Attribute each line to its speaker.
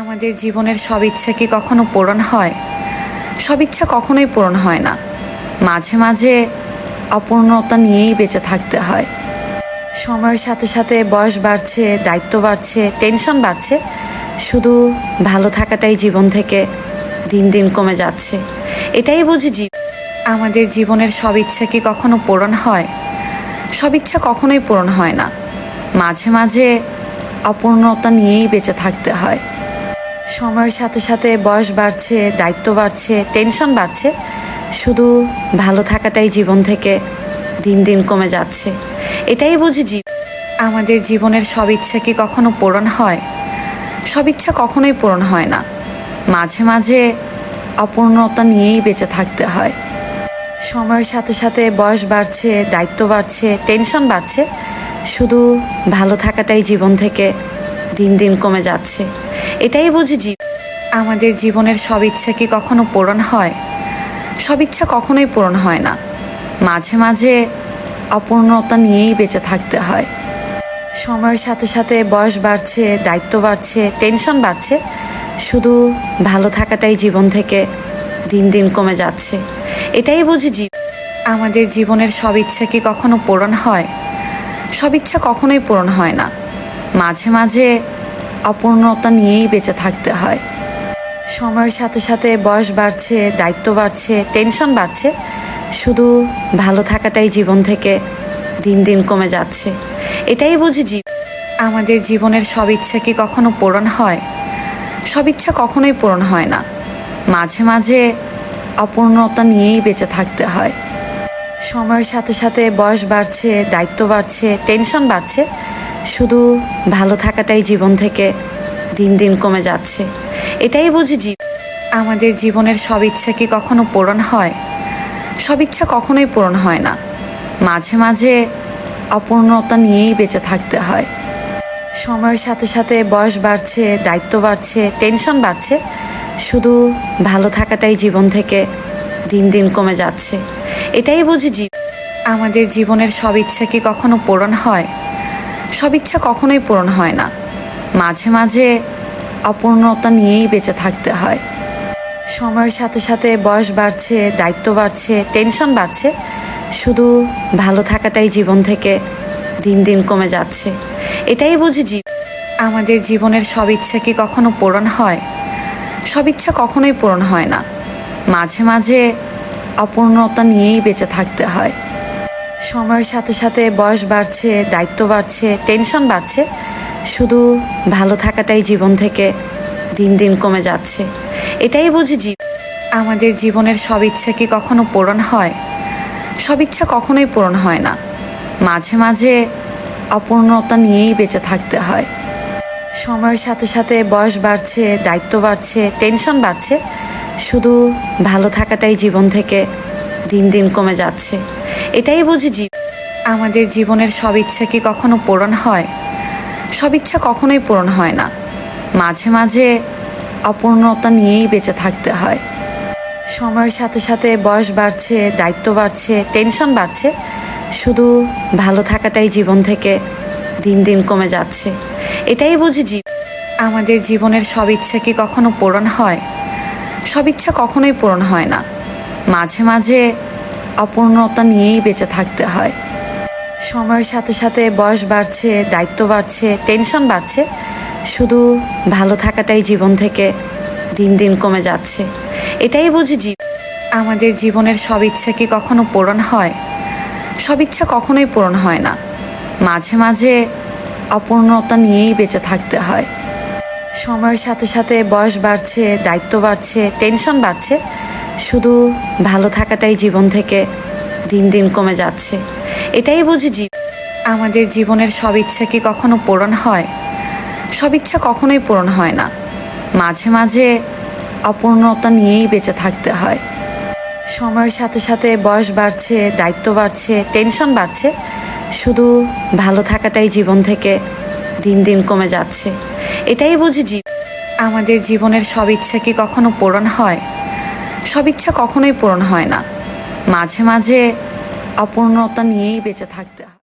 Speaker 1: আমাদের জীবনের সব ইচ্ছা কি কখনো পূরণ হয়? সব ইচ্ছা কখনোই পূরণ হয় না। মাঝে মাঝে অপূর্ণতা নিয়েই বেঁচে থাকতে হয়। সময়ের সাথে সাথে বয়স বাড়ছে, দায়িত্ব বাড়ছে টেনশন বাড়ছে। শুধু ভালো থাকাটাই জীবন থেকে দিন দিন কমে যাচ্ছে। এটাই বুঝি জীব আমাদের জীবনের সব ইচ্ছা কি কখনো পূরণ হয়? সব ইচ্ছা কখনোই পূরণ হয় না। মাঝে মাঝে অপূর্ণতা নিয়েই বেঁচে থাকতে হয়। সময়ের সাথে সাথে বয়স বাড়ছে, দায়িত্ব বাড়ছে টেনশন বাড়ছে। শুধু ভালো থাকাটাই জীবন থেকে দিন দিন কমে যাচ্ছে। এটাই বুঝি জীব আমাদের জীবনের সব ইচ্ছা কি কখনো পূরণ হয়? সব ইচ্ছা কখনোই পূরণ হয় না। মাঝে মাঝে অপূর্ণতা নিয়েই বেঁচে থাকতে হয়। সময়ের সাথে সাথে বয়স বাড়ছে, দায়িত্ব বাড়ছে টেনশন বাড়ছে। শুধু ভালো থাকাটাই জীবন থেকে দিন দিন কমে যাচ্ছে। এটাই বুঝি জীব আমাদের জীবনের সব ইচ্ছা কি কখনো পূরণ হয়? সব ইচ্ছা কখনোই পূরণ হয় না। মাঝে মাঝে অপূর্ণতা নিয়েই বেঁচে থাকতে হয়। সময়ের সাথে সাথে বয়স বাড়ছে, দায়িত্ব বাড়ছে টেনশন বাড়ছে। শুধু ভালো থাকাটাই জীবন থেকে দিন দিন কমে যাচ্ছে। এটাই বুঝি জীব আমাদের জীবনের সব ইচ্ছা কি কখনো পূরণ হয়? সব ইচ্ছা কখনোই পূরণ হয় না। মাঝে মাঝে অপূর্ণতা নিয়েই বেঁচে থাকতে হয়। সময়ের সাথে সাথে বয়স বাড়ছে, দায়িত্ব বাড়ছে টেনশন বাড়ছে। শুধু ভালো থাকাটাই জীবন থেকে দিন দিন কমে যাচ্ছে। এটাই বুঝি জীব আমাদের জীবনের সব ইচ্ছা কি কখনো পূরণ হয়? সব ইচ্ছা কখনোই পূরণ হয় না। মাঝে মাঝে অপূর্ণতা নিয়েই বেঁচে থাকতে হয়। সময়ের সাথে সাথে বয়স বাড়ছে, দায়িত্ব বাড়ছে টেনশন বাড়ছে। শুধু ভালো থাকাটাই জীবন থেকে দিন দিন কমে যাচ্ছে। এটাই বুঝি জীব আমাদের জীবনের সব ইচ্ছা কি কখনো পূরণ হয়? সব ইচ্ছা কখনোই পূরণ হয় না। মাঝে মাঝে অপূর্ণতা নিয়েই বেঁচে থাকতে হয়। সময়ের সাথে সাথে বয়স বাড়ছে, দায়িত্ব বাড়ছে টেনশন বাড়ছে। শুধু ভালো থাকাটাই জীবন থেকে দিন দিন কমে যাচ্ছে। এটাই বুঝি জীব আমাদের জীবনের সব ইচ্ছা কি কখনো পূরণ হয়? সব ইচ্ছা কখনোই পূরণ হয় না। মাঝে মাঝে অপূর্ণতা নিয়েই বেঁচে থাকতে হয়। সময়ের সাথে সাথে বয়স বাড়ছে, দায়িত্ব বাড়ছে টেনশন বাড়ছে। শুধু ভালো থাকাটাই জীবন থেকে দিন দিন কমে যাচ্ছে। এটাই বুঝি জীব আমাদের জীবনের সব ইচ্ছা কি কখনো পূরণ হয়? সব ইচ্ছা কখনোই পূরণ হয় না। মাঝে মাঝে অপূর্ণতা নিয়েই বেঁচে থাকতে হয়। সময়ের সাথে সাথে বয়স বাড়ছে, দায়িত্ব বাড়ছে টেনশন বাড়ছে। শুধু ভালো থাকাটাই জীবন থেকে দিন দিন কমে যাচ্ছে। এটাই বুঝি জীব আমাদের জীবনের সব ইচ্ছা কি কখনো পূরণ হয়? সব ইচ্ছা কখনোই পূরণ হয় না। মাঝে মাঝে অপূর্ণতা নিয়েই বেঁচে থাকতে হয়। সময়ের সাথে সাথে বয়স বাড়ছে, দায়িত্ব বাড়ছে টেনশন বাড়ছে। শুধু ভালো থাকাটাই জীবন থেকে দিন দিন কমে যাচ্ছে। এটাই বুঝি জীব আমাদের জীবনের সব ইচ্ছা কি কখনো পূরণ হয়? সব ইচ্ছা কখনোই পূরণ হয় না। মাঝে মাঝে অপূর্ণতা নিয়েই বেঁচে থাকতে হয়। সময়ের সাথে সাথে বয়স বাড়ছে, দায়িত্ব বাড়ছে টেনশন বাড়ছে। শুধু ভালো থাকাটাই জীবন থেকে দিন দিন কমে যাচ্ছে। এটাই বুঝি জীব আমাদের জীবনের সব ইচ্ছা কি কখনো পূরণ হয়? সব ইচ্ছা কখনোই পূরণ হয় না। মাঝে মাঝে অপূর্ণতা নিয়েই বেঁচে থাকতে হয়। সময়ের সাথে সাথে বয়স বাড়ছে, দায়িত্ব বাড়ছে, টেনশন বাড়ছে। শুধু ভালো থাকাটাই জীবন থেকে দিন দিন কমে যাচ্ছে। এটাই বুঝি জীব আমাদের জীবনের সব ইচ্ছা কি কখনো পূরণ হয়? সব ইচ্ছা কখনোই পূরণ হয় না। মাঝে মাঝে অপূর্ণতা নিয়েই বেঁচে থাকতে হয়। সময়ের সাথে সাথে বয়স বাড়ছে, দায়িত্ব বাড়ছে, টেনশন বাড়ছে। শুধু ভালো থাকাটাই জীবন থেকে দিন দিন কমে যাচ্ছে। এটাই বুঝি জীব আমাদের জীবনের সব ইচ্ছা কি কখনো পূরণ হয়? সব ইচ্ছা কখনোই পূরণ হয় না। মাঝে মাঝে অপূর্ণতা নিয়েই বেঁচে থাকতে হয়। সময়ের সাথে সাথে বয়স বাড়ছে, দায়িত্ব বাড়ছে টেনশন বাড়ছে। শুধু ভালো থাকাটাই জীবন থেকে দিন দিন কমে যাচ্ছে। এটাই বুঝি জীব আমাদের জীবনের সব ইচ্ছা কি কখনো পূরণ হয়? সব ইচ্ছা কখনোই পূরণ হয় না। মাঝে মাঝে অপূর্ণতা নিয়েই বেঁচে থাকতে